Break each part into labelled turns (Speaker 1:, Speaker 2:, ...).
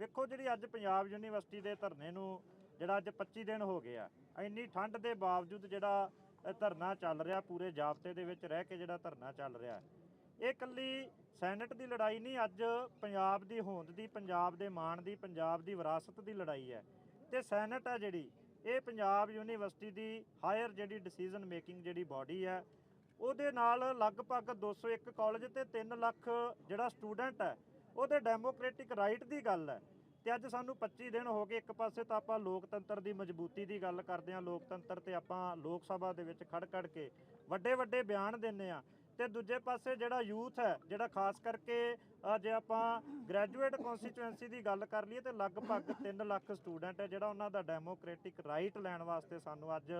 Speaker 1: ਵੇਖੋ ਜਿਹੜੀ ਅੱਜ ਪੰਜਾਬ ਯੂਨੀਵਰਸਿਟੀ ਦੇ ਧਰਨੇ ਨੂੰ, ਜਿਹੜਾ ਅੱਜ 25 ਦਿਨ ਹੋ ਗਏ ਆ, ਇੰਨੀ ਠੰਡ ਦੇ ਬਾਵਜੂਦ ਜਿਹੜਾ ਧਰਨਾ ਚੱਲ ਰਿਹਾ ਪੂਰੇ ਜਾਬਤੇ ਦੇ ਵਿੱਚ ਰਹਿ ਕੇ ਜਿਹੜਾ ਧਰਨਾ ਚੱਲ ਰਿਹਾ। ਇਹ ਕੱਲੀ ਸੈਨੇਟ ਦੀ ਲੜਾਈ ਨਹੀਂ, ਅੱਜ ਪੰਜਾਬ ਦੀ ਹੋਂਦ ਦੀ, ਪੰਜਾਬ ਦੇ ਮਾਣ ਦੀ, ਪੰਜਾਬ ਦੀ ਵਿਰਾਸਤ ਦੀ ਲੜਾਈ ਹੈ। ਤੇ ਸੈਨੇਟ ਹੈ ਜਿਹੜੀ, ਇਹ ਪੰਜਾਬ ਯੂਨੀਵਰਸਿਟੀ ਦੀ ਹਾਇਰ ਜਿਹੜੀ ਡਿਸੀਜਨ ਮੇਕਿੰਗ ਜਿਹੜੀ ਬਾਡੀ ਹੈ, ਉਹਦੇ ਨਾਲ ਲਗਭਗ 201 ਕਾਲਜ ਤੇ 3 ਲੱਖ ਜਿਹੜਾ ਸਟੂਡੈਂਟ ਹੈ ਉਹ ਉਹਦੇ ਡੈਮੋਕ੍ਰੈਟਿਕ ਰਾਈਟ ਦੀ ਗੱਲ ਹੈ। ਤੇ ਅੱਜ ਸਾਨੂੰ 25 ਦਿਨ ਹੋ ਗਏ ਇੱਕ ਪਾਸੇ ਤਾਂ ਆਪਾਂ ਲੋਕਤੰਤਰ ਦੀ ਮਜ਼ਬੂਤੀ ਦੀ ਗੱਲ ਕਰਦੇ ਹਾਂ। ਲੋਕਤੰਤਰ ਤੇ ਆਪਾਂ ਲੋਕ ਸਭਾ ਦੇ ਵਿੱਚ ਖੜ ਖੜ ਕੇ ਵੱਡੇ ਵੱਡੇ ਬਿਆਨ ਦਿੰਨੇ ਆ ਤੇ ਦੂਜੇ ਪਾਸੇ ਜਿਹੜਾ ਯੂਥ ਹੈ, ਜਿਹੜਾ ਖਾਸ ਕਰਕੇ ਜੇ ਆਪਾਂ ਗ੍ਰੈਜੂਏਟ ਕਨਸਟੀਚੁਐਂਸੀ ਦੀ ਗੱਲ ਕਰ ਲਈਏ ਤੇ ਲਗਭਗ 3 ਲੱਖ ਸਟੂਡੈਂਟ ਹੈ ਜਿਹੜਾ ਉਹਨਾਂ ਦਾ ਡੈਮੋਕ੍ਰੈਟਿਕ ਰਾਈਟ ਲੈਣ ਵਾਸਤੇ ਸਾਨੂੰ ਅੱਜ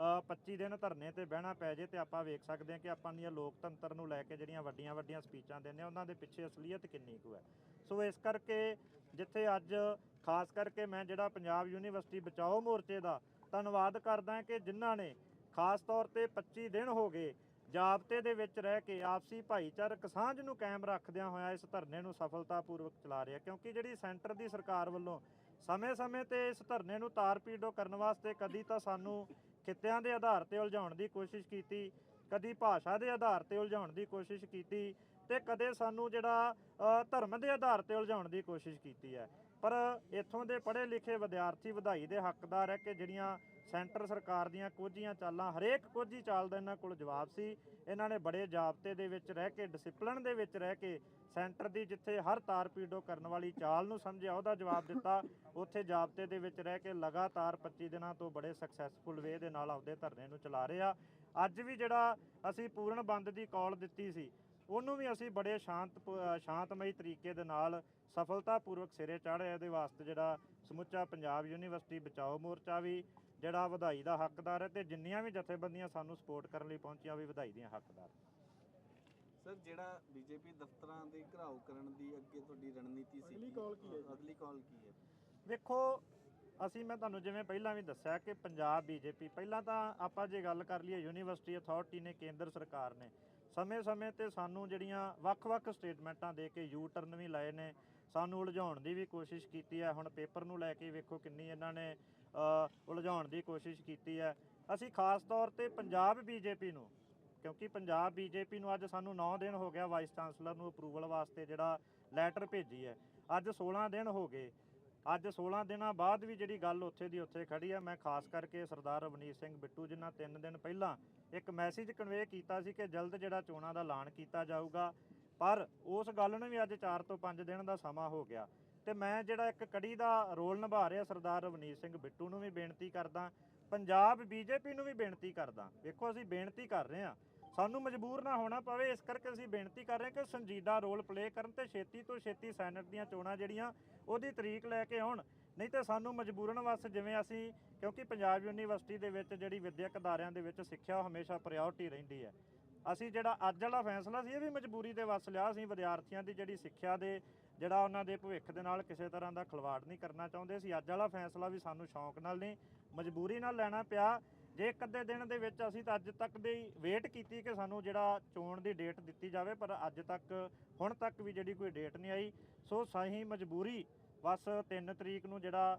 Speaker 1: 25 ਦਿਨ ਧਰਨੇ ਤੇ ਬਹਿਣਾ ਪੈ ਜੇ ਤੇ ਆਪਾਂ ਵੇਖ ਸਕਦੇ ਹਾਂ ਕਿ ਆਪਾਂ ਦੀਆਂ ਲੋਕਤੰਤਰ ਨੂੰ ਲੈ ਕੇ ਜਿਹੜੀਆਂ ਵੱਡੀਆਂ ਵੱਡੀਆਂ ਸਪੀਚਾਂ ਦਿੰਦੇ ਆ ਉਹਨਾਂ ਦੇ ਪਿੱਛੇ ਅਸਲੀਅਤ ਕਿੰਨੀ ਕੁ ਹੈ। ਸੋ ਇਸ ਕਰਕੇ ਜਿੱਥੇ ਅੱਜ, ਖਾਸ ਕਰਕੇ ਮੈਂ ਜਿਹੜਾ ਪੰਜਾਬ ਯੂਨੀਵਰਸਿਟੀ ਬਚਾਓ ਮੋਰਚੇ ਦਾ ਧੰਨਵਾਦ ਕਰਦਾ ਕਿ ਜਿਨ੍ਹਾਂ ਨੇ ਖਾਸ ਤੌਰ ਤੇ 25 ਦਿਨ ਹੋ ਗਏ ਜਾਬਤੇ ਦੇ ਵਿੱਚ ਰਹਿ ਕੇ ਆਪਸੀ ਭਾਈਚਾਰਕ ਸਾਂਝ ਨੂੰ ਕਾਇਮ ਰੱਖਦਿਆਂ ਹੋਇਆ ਇਸ ਧਰਨੇ ਨੂੰ ਸਫਲਤਾਪੂਰਵਕ ਚਲਾ ਰਿਹਾ ਕਿਉਂਕਿ ਜਿਹੜੀ ਸੈਂਟਰ ਦੀ ਸਰਕਾਰ ਵੱਲੋਂ ਸਮੇਂ-ਸਮੇਂ ਤੇ ਇਸ ਧਰਨੇ ਨੂੰ ਤਾਰ-ਪੀੜੋ ਕਰਨ ਵਾਸਤੇ ਕਦੀ ਤਾਂ ਸਾਨੂੰ ਖਿੱਤਿਆਂ ਦੇ ਆਧਾਰ ਤੇ ਉਲਝਾਉਣ ਦੀ ਕੋਸ਼ਿਸ਼ ਕੀਤੀ ਕਦੀ ਭਾਸ਼ਾ ਦੇ ਆਧਾਰ ਤੇ ਉਲਝਾਉਣ ਦੀ ਕੋਸ਼ਿਸ਼ ਕੀਤੀ ਤੇ ਕਦੇ ਸਾਨੂੰ ਜਿਹੜਾ ਅ, ਧਰਮ ਦੇ ਆਧਾਰ ਤੇ ਉਲਝਾਉਣ ਦੀ ਕੋਸ਼ਿਸ਼ ਕੀਤੀ ਹੈ। ਪਰ ਇੱਥੋਂ ਦੇ ਪੜ੍ਹੇ ਲਿਖੇ ਵਿਦਿਆਰਥੀ ਵਧਾਈ ਦੇ ਹੱਕਦਾਰ ਹੈ ਕਿ ਜਿਹੜੀਆਂ ਸੈਂਟਰ ਸਰਕਾਰ ਦੀਆਂ ਕੋਝੀਆਂ ਚਾਲਾਂ, ਹਰੇਕ ਕੋਝੀ ਚਾਲ ਦਾ ਇਹਨਾਂ ਕੋਲ ਜਵਾਬ ਸੀ। ਇਹਨਾਂ ਨੇ ਬੜੇ ਜਾਬਤੇ ਦੇ ਵਿੱਚ ਰਹਿ ਕੇ, ਡਿਸਪਲਿਨ ਦੇ ਵਿੱਚ ਰਹਿ ਕੇ ਸੈਂਟਰ ਦੀ ਜਿੱਥੇ ਹਰ ਤਾਰ ਪੀਡੋ ਕਰਨ ਵਾਲੀ ਚਾਲ ਨੂੰ ਸਮਝਿਆ, ਉਹਦਾ ਜਵਾਬ ਦਿੱਤਾ। ਉੱਥੇ ਜਾਬਤੇ ਦੇ ਵਿੱਚ ਰਹਿ ਕੇ ਲਗਾਤਾਰ 25 ਦਿਨਾਂ ਤੋਂ ਬੜੇ ਸਕਸੈਸਫੁਲ ਵੇ ਦੇ ਨਾਲ ਆਪਦੇ ਧਰਨੇ ਨੂੰ ਚਲਾ ਰਹੇ ਆ। ਅੱਜ ਵੀ ਜਿਹੜਾ ਅਸੀਂ ਪੂਰਨ ਬੰਦ ਦੀ ਕਾਲ ਦਿੱਤੀ ਸੀ ਉਹਨੂੰ ਵੀ ਅਸੀਂ ਬੜੇ ਸ਼ਾਂਤ ਸ਼ਾਂਤਮਈ ਤਰੀਕੇ ਦੇ ਨਾਲ ਸਫਲਤਾਪੂਰਵਕ ਸਿਰੇ ਚਾੜਿਆ ਇਹਦੇ ਵਾਸਤੇ ਜਿਹੜਾ ਸਮੁੱਚਾ ਪੰਜਾਬ ਯੂਨੀਵਰਸਿਟੀ ਬਚਾਓ ਮੋਰਚਾ ਵੀ ਜਿਹੜਾ ਵਧਾਈ ਦਾ ਹੱਕਦਾਰ ਹੈ ਤੇ ਜਿੰਨੀਆਂ ਵੀ ਜਥੇਬੰਦੀਆਂ ਸਾਨੂੰ ਸਪੋਰਟ ਕਰਨ ਲਈ ਪਹੁੰਚੀਆਂ ਵੀ ਵਧਾਈ ਦੀਆਂ ਹੱਕਦਾਰ।
Speaker 2: ਸਰ ਜਿਹੜਾ ਬੀਜੇਪੀ ਦਫ਼ਤਰਾਂ ਦੇ ਘਰਾਓ ਕਰਨ ਦੀ ਅੱਗੇ ਤੁਹਾਡੀ ਰਣਨੀਤੀ ਸੀ ਅਗਲੀ ਕਾਲ ਕੀ ਹੈ ਅਗਲੀ ਕਾਲ ਕੀ ਹੈ?
Speaker 1: ਵੇਖੋ ਅਸੀਂ ਮੈਂ ਤੁਹਾਨੂੰ ਜਿਵੇਂ ਪਹਿਲਾਂ ਵੀ ਦੱਸਿਆ ਕਿ ਪੰਜਾਬ ਬੀਜੇਪੀ ਪਹਿਲਾਂ ਤਾਂ ਆਪਾਂ ਜੇ ਗੱਲ ਕਰ ਲਈਏ ਯੂਨੀਵਰਸਿਟੀ ਅਥਾਰਟੀ ਨੇ ਕੇਂਦਰ ਸਰਕਾਰ ਨੇ। ਸਮੇਂ-ਸਮੇਂ ਤੇ ਸਾਨੂੰ ਜਿਹੜੀਆਂ ਵੱਖ-ਵੱਖ ਸਟੇਟਮੈਂਟਾਂ ਦੇ ਕੇ ਯੂ ਟਰਨ ਵੀ ਲਾਏ ਨੇ, ਸਾਨੂੰ ਉਲਝਾਉਣ ਦੀ ਵੀ ਕੋਸ਼ਿਸ਼ ਕੀਤੀ ਹੈ। ਹੁਣ ਪੇਪਰ ਨੂੰ ਲੈ ਕੇ ਵੇਖੋ ਕਿੰਨੀ ਇਹਨਾਂ ਨੇ ਉਲਝਾਉਣ ਦੀ ਕੋਸ਼ਿਸ਼ ਕੀਤੀ ਹੈ। ਅਸੀਂ ਖਾਸ ਤੌਰ ਤੇ ਪੰਜਾਬ ਬੀਜੇਪੀ ਨੂੰ, ਕਿਉਂਕਿ ਪੰਜਾਬ ਬੀਜੇਪੀ ਨੂੰ ਅੱਜ ਸਾਨੂੰ 9 ਦਿਨ ਹੋ ਗਿਆ ਵਾਈਸ ਚਾਂਸਲਰ ਨੂੰ ਅਪਰੂਵਲ ਵਾਸਤੇ ਜਿਹੜਾ ਲੈਟਰ ਭੇਜੀ ਹੈ। ਅੱਜ 16 ਦਿਨ ਹੋ ਗਏ। ਅੱਜ 16 ਦਿਨਾਂ ਬਾਅਦ ਵੀ ਜਿਹੜੀ ਗੱਲ ਉੱਥੇ ਦੀ ਉੱਥੇ ਖੜੀ ਹੈ ਮੈਂ ਖਾਸ ਕਰਕੇ ਸਰਦਾਰ ਰਵਨੀਤ ਸਿੰਘ ਬਿੱਟੂ ਜਿਨ੍ਹਾਂ 3 ਦਿਨ ਪਹਿਲਾਂ ਇੱਕ ਮੈਸੇਜ ਕਨਵੇ ਕੀਤਾ ਸੀ ਕਿ ਜਲਦ ਜਿਹੜਾ ਚੋਣਾਂ ਦਾ ਐਲਾਨ ਕੀਤਾ ਜਾਊਗਾ, ਪਰ ਉਸ ਗੱਲ ਨੂੰ ਵੀ ਅੱਜ 4 ਤੋਂ 5 ਦਿਨ ਦਾ ਸਮਾਂ ਹੋ ਗਿਆ ਤੇ ਮੈਂ ਜਿਹੜਾ ਇੱਕ ਕੜੀ ਦਾ ਰੋਲ ਨਿਭਾ ਰਿਹਾ ਸਰਦਾਰ ਰਵਨੀਤ ਸਿੰਘ ਬਿੱਟੂ ਨੂੰ ਵੀ ਬੇਨਤੀ ਕਰਦਾ, ਪੰਜਾਬ ਬੀਜੇਪੀ ਨੂੰ ਵੀ ਬੇਨਤੀ ਕਰਦਾ, ਵੇਖੋ ਅਸੀਂ ਬੇਨਤੀ ਕਰ ਰਹੇ ਹਾਂ ਸਾਨੂੰ ਮਜਬੂਰ ਨਾ ਹੋਣਾ ਪਵੇ, ਇਸ ਕਰਕੇ ਅਸੀਂ ਬੇਨਤੀ ਕਰ ਰਹੇ ਹਾਂ ਕਿ ਸੰਜੀਦਾ ਰੋਲ ਪਲੇ ਕਰਨ ਤੇ ਛੇਤੀ ਤੋਂ ਛੇਤੀ ਸੈਨੇਟ ਦੀਆਂ ਚੋਣਾਂ ਜਿਹੜੀਆਂ ਉਹਦੀ ਤਰੀਕ ਲੈ ਕੇ ਆਉਣ। ਨਹੀਂ ਤੇ ਸਾਨੂੰ ਮਜਬੂਰਨ ਵਸ ਜਿਵੇਂ ਅਸੀਂ, ਕਿਉਂਕਿ ਪੰਜਾਬ ਯੂਨੀਵਰਸਿਟੀ ਦੇ ਵਿੱਚ ਜਿਹੜੀ ਵਿਦਿਅਕ ਅਦਾਰਿਆਂ ਦੇ ਵਿੱਚ ਸਿੱਖਿਆ ਹਮੇਸ਼ਾ ਪ੍ਰਾਇੋਰਟੀ ਰਹਿੰਦੀ ਹੈ। ਅਸੀਂ ਜਿਹੜਾ ਅੱਜ ਵਾਲਾ ਫੈਸਲਾ ਸੀ, ਇਹ ਵੀ ਮਜਬੂਰੀ ਦੇ ਵਸ ਲਿਆ। ਅਸੀਂ ਵਿਦਿਆਰਥੀਆਂ ਦੀ ਜਿਹੜੀ ਸਿੱਖਿਆ ਦੇ, ਜਿਹੜਾ ਉਹਨਾਂ ਦੇ ਭਵਿੱਖ ਦੇ ਨਾਲ ਕਿਸੇ ਤਰ੍ਹਾਂ ਦਾ ਖਿਲਵਾੜ ਨਹੀਂ ਕਰਨਾ ਚਾਹੁੰਦੇ। ਸੀ ਅੱਜ ਵਾਲਾ ਫੈਸਲਾ ਵੀ ਸਾਨੂੰ ਸ਼ੌਂਕ ਨਾਲ ਨਹੀਂ, ਮਜਬੂਰੀ ਨਾਲ ਲੈਣਾ ਪਿਆ। ਜੇ ਇੱਕ ਅੱਧੇ ਦਿਨ ਦੇ ਵਿੱਚ ਅਸੀਂ ਤਾਂ ਅੱਜ ਤੱਕ ਦੀ ਵੇਟ ਕੀਤੀ ਕਿ ਸਾਨੂੰ ਜਿਹੜਾ ਚੋਣ ਦੀ ਡੇਟ ਦਿੱਤੀ ਜਾਵੇ ਪਰ ਅੱਜ ਤੱਕ ਹੁਣ ਤੱਕ ਵੀ ਜਿਹੜੀ ਕੋਈ ਡੇਟ ਨਹੀਂ ਆਈ। ਸੋ ਸਹੀ ਮਜਬੂਰੀ ਬਸ 3 ਤਰੀਕ ਨੂੰ ਜਿਹੜਾ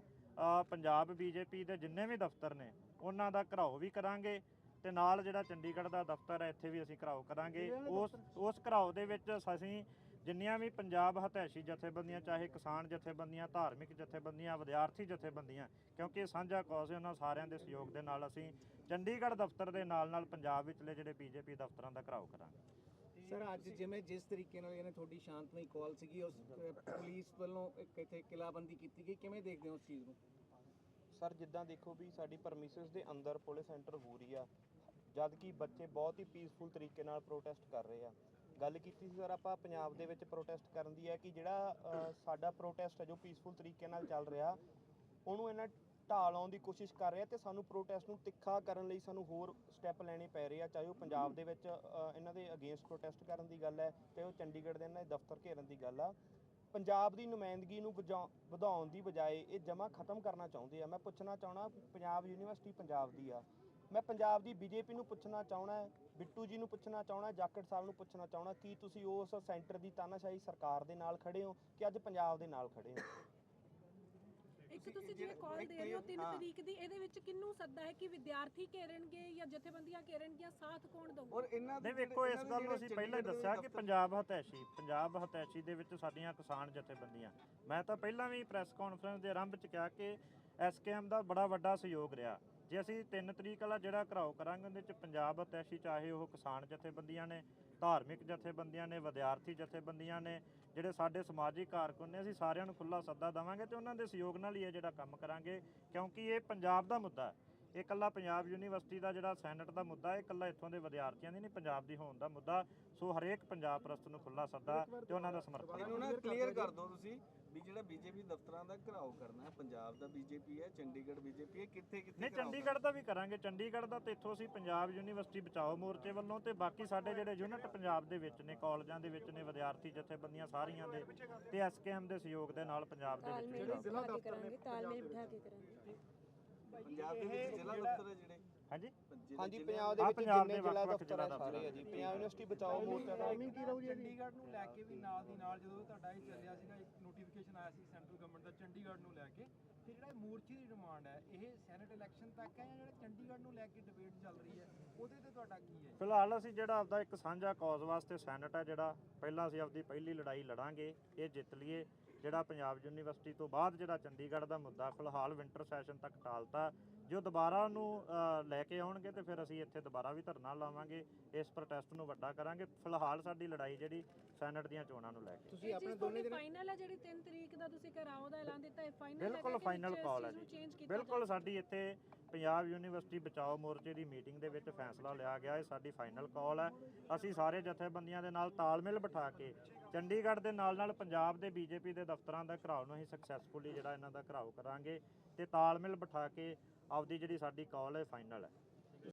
Speaker 1: ਪੰਜਾਬ ਬੀਜੇਪੀ ਦੇ ਜਿੰਨੇ ਵੀ ਦਫ਼ਤਰ ਨੇ ਉਹਨਾਂ ਦਾ ਘਰਾਓ ਵੀ ਕਰਾਂਗੇ ਤੇ ਨਾਲ ਜਿਹੜਾ ਚੰਡੀਗੜ੍ਹ ਦਾ ਦਫ਼ਤਰ ਹੈ ਇੱਥੇ ਵੀ ਅਸੀਂ ਘਰਾਓ ਕਰਾਂਗੇ। ਉਸ ਉਸ ਘਰਾਓ ਦੇ ਵਿੱਚ ਅਸੀਂ ਜਿੰਨੀਆਂ ਵੀ ਪੰਜਾਬ ਹਤੈਸ਼ੀ ਜਥੇਬੰਦੀਆਂ ਚਾਹੇ ਕਿਸਾਨ ਜਥੇਬੰਦੀਆਂ ਧਾਰਮਿਕ ਜਥੇਬੰਦੀਆਂ ਵਿਦਿਆਰਥੀ ਜਥੇਬੰਦੀਆਂ ਕਿਉਂਕਿ ਇਹ ਸਾਂਝਾ ਕੌਸ ਹੈ ਉਹਨਾਂ ਸਾਰਿਆਂ ਦੇ ਸਹਿਯੋਗ ਦੇ ਨਾਲ ਅਸੀਂ ਚੰਡੀਗੜ੍ਹ ਦਫ਼ਤਰ ਦੇ ਨਾਲ ਨਾਲ ਪੰਜਾਬ ਵਿਚਲੇ ਜਿਹੜੇ ਬੀਜੇਪੀ ਦਫ਼ਤਰਾਂ ਦਾ ਘਰਾਓ ਕਰਾਂਗੇ।
Speaker 3: ਸਰ ਅੱਜ ਜਿਵੇਂ ਜਿਸ ਤਰੀਕੇ ਨਾਲ ਇਹਨੇ ਤੁਹਾਡੀ ਸ਼ਾਂਤਮਈ ਕਾਲ ਸੀਗੀ ਉਸ ਪੁਲਿਸ ਵੱਲੋਂ ਇੱਕ ਇੱਥੇ ਕਿਲਾਬੰਦੀ ਕੀਤੀ ਗਈ ਕਿਵੇਂ ਦੇਖਦੇ ਹੋ ਉਸ ਚੀਜ਼ ਨੂੰ?
Speaker 4: ਸਰ ਜਿੱਦਾਂ ਦੇਖੋ ਵੀ ਸਾਡੀ ਪਰਮਿਸਿਸ ਦੇ ਅੰਦਰ ਪੁਲਿਸ ਐਂਟਰ ਹੋ ਰਹੀ ਆ ਜਦ ਕਿ ਬੱਚੇ ਬਹੁਤ ਹੀ ਪੀਸਫੁਲ ਤਰੀਕੇ ਨਾਲ ਪ੍ਰੋਟੈਸਟ ਕਰ ਰਹੇ ਆ। ਗੱਲ ਕੀਤੀ ਸੀ ਸਰ ਆਪਾਂ ਪੰਜਾਬ ਦੇ ਵਿੱਚ ਪ੍ਰੋਟੈਸਟ ਕਰਨ ਦੀ ਹੈ ਕਿ ਜਿਹੜਾ ਅ, ਸਾਡਾ ਪ੍ਰੋਟੈਸਟ ਹੈ ਜੋ ਪੀਸਫੁਲ ਤਰੀਕੇ ਨਾਲ ਚੱਲ ਰਿਹਾ ਉਹਨੂੰ ਇਹਨਾਂ ਢਾਹ ਲਾਉਣ ਦੀ ਕੋਸ਼ਿਸ਼ ਕਰ ਰਿਹਾ ਤੇ ਸਾਨੂੰ ਪ੍ਰੋਟੈਸਟ ਨੂੰ ਤਿੱਖਾ ਕਰਨ ਲਈ ਸਾਨੂੰ ਹੋਰ ਸਟੈਪ ਲੈਣੇ ਪੈ ਰਹੇ ਆ ਚਾਹੇ ਉਹ ਪੰਜਾਬ ਦੇ ਵਿੱਚ ਅ, ਇਹਨਾਂ ਦੇ ਅਗੇਂਸਟ ਪ੍ਰੋਟੈਸਟ ਕਰਨ ਦੀ ਗੱਲ ਹੈ ਚਾਹੇ ਉਹ ਚੰਡੀਗੜ੍ਹ ਦੇ ਇਹਨਾਂ ਦੇ ਦਫ਼ਤਰ ਘੇਰਨ ਦੀ ਗੱਲ ਆ। ਪੰਜਾਬ ਦੀ ਨੁਮਾਇੰਦਗੀ ਨੂੰ ਵਜਾ- ਵਧਾਉਣ ਦੀ ਬਜਾਏ ਇਹ ਜਮਾ ਖਤਮ ਕਰਨਾ ਚਾਹੁੰਦੇ ਆ। ਮੈਂ ਪੁੱਛਣਾ ਚਾਹਣਾ ਪੰਜਾਬ ਯੂਨੀਵਰਸਿਟੀ ਪੰਜਾਬ ਦੀ ਆ। ਮੈਂ ਪੰਜਾਬ ਦੀ ਬੀਜੇਪੀ ਨੂੰ ਪੁੱਛਣਾ ਚਾਹਣਾ ਹੈ ਬਿੱਟੂ ਜੀ ਨੂੰ ਪੁੱਛਣਾ ਚਾਹਣਾ ਜਾਕਟ ਸਾਹਿਬ ਨੂੰ ਪੁੱਛਣਾ ਚਾਹਣਾ ਕੀ ਤੁਸੀਂ ਉਸ ਸੈਂਟਰ ਦੀ ਤਾਨਾਸ਼ਾਹੀ ਸਰਕਾਰ ਦੇ ਨਾਲ ਖੜੇ ਹੋ ਕਿ ਅੱਜ ਪੰਜਾਬ ਦੇ ਨਾਲ ਖੜੇ ਹੋ?
Speaker 5: ਵਿੱਚ ਤੁਸੀਂ ਜਿਵੇਂ ਕਾਲ ਦੇ ਰਹੇ ਹੋ 3 ਤਰੀਕ ਦੀ ਇਹਦੇ ਵਿੱਚ ਕਿੰਨੂੰ ਸੱਦਾ ਹੈ ਕਿ ਵਿਦਿਆਰਥੀ ਘੇਰਨਗੇ ਜਾਂ ਜਥੇਬੰਦੀਆਂ ਘੇਰਨਗੀਆਂ ਸਾਥ ਕੌਣ ਦਊਗਾ?
Speaker 2: ਔਰ ਇਹਨਾਂ ਦੇ
Speaker 1: ਨਹੀਂ ਵੇਖੋ ਇਸ ਗੱਲ ਨੂੰ ਅਸੀਂ ਪਹਿਲਾਂ ਹੀ ਦੱਸਿਆ ਕਿ ਪੰਜਾਬ ਹਤੈਸ਼ੀ ਪੰਜਾਬ ਹਤੈਸ਼ੀ ਦੇ ਵਿੱਚ ਸਾਡੀਆਂ ਕਿਸਾਨ ਜਥੇਬੰਦੀਆਂ। ਮੈਂ ਤਾਂ ਪਹਿਲਾਂ ਵੀ ਪ੍ਰੈਸ ਕਾਨਫਰੰਸ ਦੇ ਆਰੰਭ 'ਚ ਕਿਹਾ ਕਿ ਐਸਕੇਐਮ ਦਾ ਬੜਾ ਵੱਡਾ ਸਹਿਯੋਗ ਰਿਹਾ। ਜੇ ਅਸੀਂ 3 ਤਰੀਕ ਵਾਲਾ ਜਿਹੜਾ ਘਰਾਓ ਕਰਾਂਗੇ, ਉਹਦੇ 'ਚ ਪੰਜਾਬ ਹਤੈਸ਼ੀ ਚਾਹੇ ਉਹ ਕਿਸਾਨ ਜਥੇਬੰਦੀਆਂ ਨੇ, ਧਾਰਮਿਕ ਜਥੇਬੰਦੀਆਂ ਨੇ, ਵਿਦਿਆਰਥੀ ਜਥੇਬੰਦੀਆਂ ਨੇ, ਜਿਹੜੇ ਸਾਡੇ ਸਮਾਜਿਕ ਕਾਰਕੁਨ ਨੇ, ਅਸੀਂ ਸਾਰਿਆਂ ਨੂੰ ਖੁੱਲਾ ਸੱਦਾ ਦੇਵਾਂਗੇ ਤੇ ਉਹਨਾਂ ਦੇ ਸਹਿਯੋਗ ਨਾਲ ਹੀ ਇਹ ਜਿਹੜਾ ਕੰਮ ਕਰਾਂਗੇ, ਕਿਉਂਕਿ ਇਹ ਪੰਜਾਬ ਦਾ ਮੁੱਦਾ ਹੈ। ਇਹ ਇਕੱਲਾ ਪੰਜਾਬ ਯੂਨੀਵਰਸਿਟੀ ਦਾ ਜਿਹੜਾ ਸੈਨੇਟ ਦਾ ਮੁੱਦਾ ਇਹ ਇਕੱਲਾ ਇੱਥੋਂ ਦੇ ਵਿਦਿਆਰਥੀਆਂ ਦੀ ਨਹੀਂ, ਪੰਜਾਬ ਦੀ ਹੋਣ ਦਾ ਮੁੱਦਾ। ਸੋ ਹਰੇਕ ਪੰਜਾਬ ਪ੍ਰਸਤ ਨੂੰ ਖੁੱਲਾ ਸੱਦਾ ਤੇ ਉਹਨਾਂ ਦਾ ਸਮਰਥਨ
Speaker 2: ਇਹਨੂੰ ਨਾ ਕਲੀਅਰ ਕਰ ਦਿਓ ਤੁਸੀਂ ਵੀ ਜਿਹੜਾ ਬੀਜੇਪੀ ਦਫ਼ਤਰਾਂ ਦਾ ਘਰਾਓ ਕਰਨਾ ਹੈ ਪੰਜਾਬ ਦਾ ਬੀਜੇਪੀ ਹੈ ਚੰਡੀਗੜ੍ਹ ਬੀਜੇਪੀ ਹੈ ਕਿੱਥੇ ਕਿੱਥੇ
Speaker 1: ਨਹੀਂ ਚੰਡੀਗੜ੍ਹ ਦਾ ਵੀ ਕਰਾਂਗੇ। ਚੰਡੀਗੜ੍ਹ ਦਾ ਤੇ ਇੱਥੋਂ ਅਸੀਂ ਪੰਜਾਬ ਯੂਨੀਵਰਸਿਟੀ ਬਚਾਓ ਮੋਰਚੇ ਵੱਲੋਂ ਤੇ ਬਾਕੀ ਸਾਡੇ ਜਿਹੜੇ ਯੂਨਿਟ ਪੰਜਾਬ ਦੇ ਵਿੱਚ ਨੇ ਕਾਲਜਾਂ ਦੇ ਵਿੱਚ ਨੇ ਵਿਦਿਆਰਥੀ ਜਥੇਬੰਦੀਆਂ ਸਾਰੀਆਂ ਦੇ ਤੇ ਐਸਕੇਐਮ ਦੇ ਸਹਿਯੋਗ ਦੇ ਨਾਲ ਪੰਜਾਬ ਦੇ ਵਿੱਚ
Speaker 5: ਤਾਲਮੇਲ ਬਿਠਾ ਕੇ ਕਰਾਂਗੇ।
Speaker 2: ਪੰਜਾਬ ਦੇ ਵਿੱਚ ਜ਼ਿਲ੍ਹਾ ਦਫ਼ਤਰ ਹੈ ਜਿਹੜੇ।
Speaker 1: ਹਾਂਜੀ?
Speaker 2: ਜ਼ਿਲ੍ਹੇ-
Speaker 4: ਹਾਂਜੀ
Speaker 2: ਜ਼ਿਲ੍ਹੇ-
Speaker 4: ਪੰਜਾਬ ਦੇ
Speaker 1: ਹਾਂ,
Speaker 4: ਵਿੱਚ
Speaker 1: ਪੰਜਾਬ
Speaker 4: ਜਿੰਨੇ
Speaker 1: ਦੇ
Speaker 4: ਜ਼ਿਲ੍ਹਾ
Speaker 1: ਵੱਖ-ਵੱਖ
Speaker 4: ਦਫ਼ਤਰ ਆ
Speaker 1: ਜ਼ਿਲ੍ਹਾ
Speaker 4: ਸਾਰੇ ਆ ਜੀ। ਪੰਜਾਬ ਯੂਨੀਵਰਸਿਟੀ ਬਚਾਓ ਮੋਰਚਾ ਦਾ।
Speaker 6: ਚੰਡੀਗੜ੍ਹ ਨੂੰ ਲੈ ਕੇ ਵੀ ਨਾਲ ਦੀ ਨਾਲ ਜਦੋਂ ਤੁਹਾਡਾ ਇਹ ਚੱਲਿਆ ਸੀਗਾ ਇੱਕ ਨੋਟੀਫਿਕੇਸ਼ਨ ਆਇਆ ਸੀ ਸੈਂਟਰਲ ਗਵਰਨਮੈਂਟ ਦਾ ਚੰਡੀਗੜ੍ਹ ਨੂੰ ਲੈ ਕੇ। ਤੇ ਜਿਹੜਾ ਇਹ ਮੋਰਚੇ ਦੀ ਡਿਮਾਂਡ ਹੈ ਇਹ ਸੈਨੇਟ ਇਲੈਕਸ਼ਨ ਤੱਕ ਹੈ ਜਾਂ ਜਿਹੜਾ ਚੰਡੀਗੜ੍ਹ ਨੂੰ ਲੈ ਕੇ ਡਿਬੇਟ ਚੱਲ ਰਹੀ ਹੈ ਉਹਦੇ ਤੇ ਤੁਹਾਡਾ ਕੀ ਹੈ
Speaker 1: ਫਿਲਹਾਲ ਅਸੀਂ ਜਿਹੜਾ ਆਪਦਾ ਇੱਕ ਸਾਂਝਾ ਕੌਜ਼ ਵਾਸਤੇ ਸੈਨੇਟ ਹੈ ਜਿਹੜਾ ਪਹਿਲਾਂ ਅਸੀਂ ਆਪਦੀ ਪਹਿਲੀ ਲੜਾਈ ਲੜਾਂਗੇ ਇਹ ਜਿੱਤ ਲਈਏ। ਜਿਹੜਾ ਪੰਜਾਬ ਯੂਨੀਵਰਸਿਟੀ ਤੋਂ ਬਾਅਦ ਜਿਹੜਾ ਚੰਡੀਗੜ੍ਹ ਦਾ ਮੁੱਦਾ ਫਿਲਹਾਲ ਵਿੰਟਰ ਸੈਸ਼ਨ ਤੱਕ ਟਾਲਤਾ। ਜੋ ਦੁਬਾਰਾ ਉਹਨੂੰ ਲੈ ਕੇ ਆਉਣਗੇ ਤੇ ਫਿਰ ਅਸੀਂ ਇੱਥੇ ਦੁਬਾਰਾ ਵੀ ਧਰਨਾ ਲਾਵਾਂਗੇ। ਇਸ ਪ੍ਰੋਟੈਸਟ ਨੂੰ ਵੱਡਾ ਕਰਾਂਗੇ। ਫਿਲਹਾਲ ਸਾਡੀ ਲੜਾਈ ਜਿਹੜੀ ਸੈਨੇਟ ਦੀਆਂ ਚੋਣਾਂ ਨੂੰ ਲੈ ਕੇ।
Speaker 3: ਤੁਸੀਂ
Speaker 5: ਇਹ
Speaker 3: ਆਪਣੇ
Speaker 5: ਚੀਜ਼
Speaker 3: ਦੋਨੇ
Speaker 5: ਤੁਹਾਡੀ
Speaker 3: ਦਿਨ
Speaker 5: ਫਾਈਨਲ ਹੈ ਜਿਹੜੀ 3 ਤਰੀਕ ਦਾ ਤੁਸੀਂ ਘਰਾਓ ਦਾ ਐਲਾਨ ਦਿੱਤਾ ਹੈ ਫਾਈਨਲ
Speaker 1: ਬਿਲਕੁਲ ਫਾਈਨਲ ਕਾਲ ਹੈ ਜੀ। ਬਿਲਕੁਲ ਸਾਡੀ ਇੱਥੇ ਪੰਜਾਬ ਯੂਨੀਵਰਸਿਟੀ ਬਚਾਓ ਮੋਰਚੇ ਦੀ ਮੀਟਿੰਗ ਦੇ ਵਿੱਚ ਫੈਸਲਾ ਲਿਆ ਗਿਆ। ਇਹ ਸਾਡੀ ਫਾਈਨਲ ਕਾਲ ਹੈ। ਅਸੀਂ ਸਾਰੇ ਜਥੇਬੰਦੀਆਂ ਦੇ ਨਾਲ ਤਾਲਮੇਲ ਬਿਠਾ ਕੇ ਚੰਡੀਗੜ੍ਹ ਦੇ ਨਾਲ ਨਾਲ ਪੰਜਾਬ ਦੇ ਬੀਜੇਪੀ ਦੇ ਦਫ਼ਤਰਾਂ ਦਾ ਘਰਾਓ ਨੂੰ ਅਸੀਂ ਸਕਸੈਸਫੁਲੀ ਜਿਹੜਾ ਇਹਨਾਂ ਦਾ ਘਰਾਓ ਕਰਾਂਗੇ ਤੇ ਤਾਲਮੇਲ ਬਿਠਾ ਕੇ ਆਪਦੀ ਜਿਹੜੀ ਸਾਡੀ ਕਾਲ ਹੈ ਫਾਈਨਲ ਹੈ।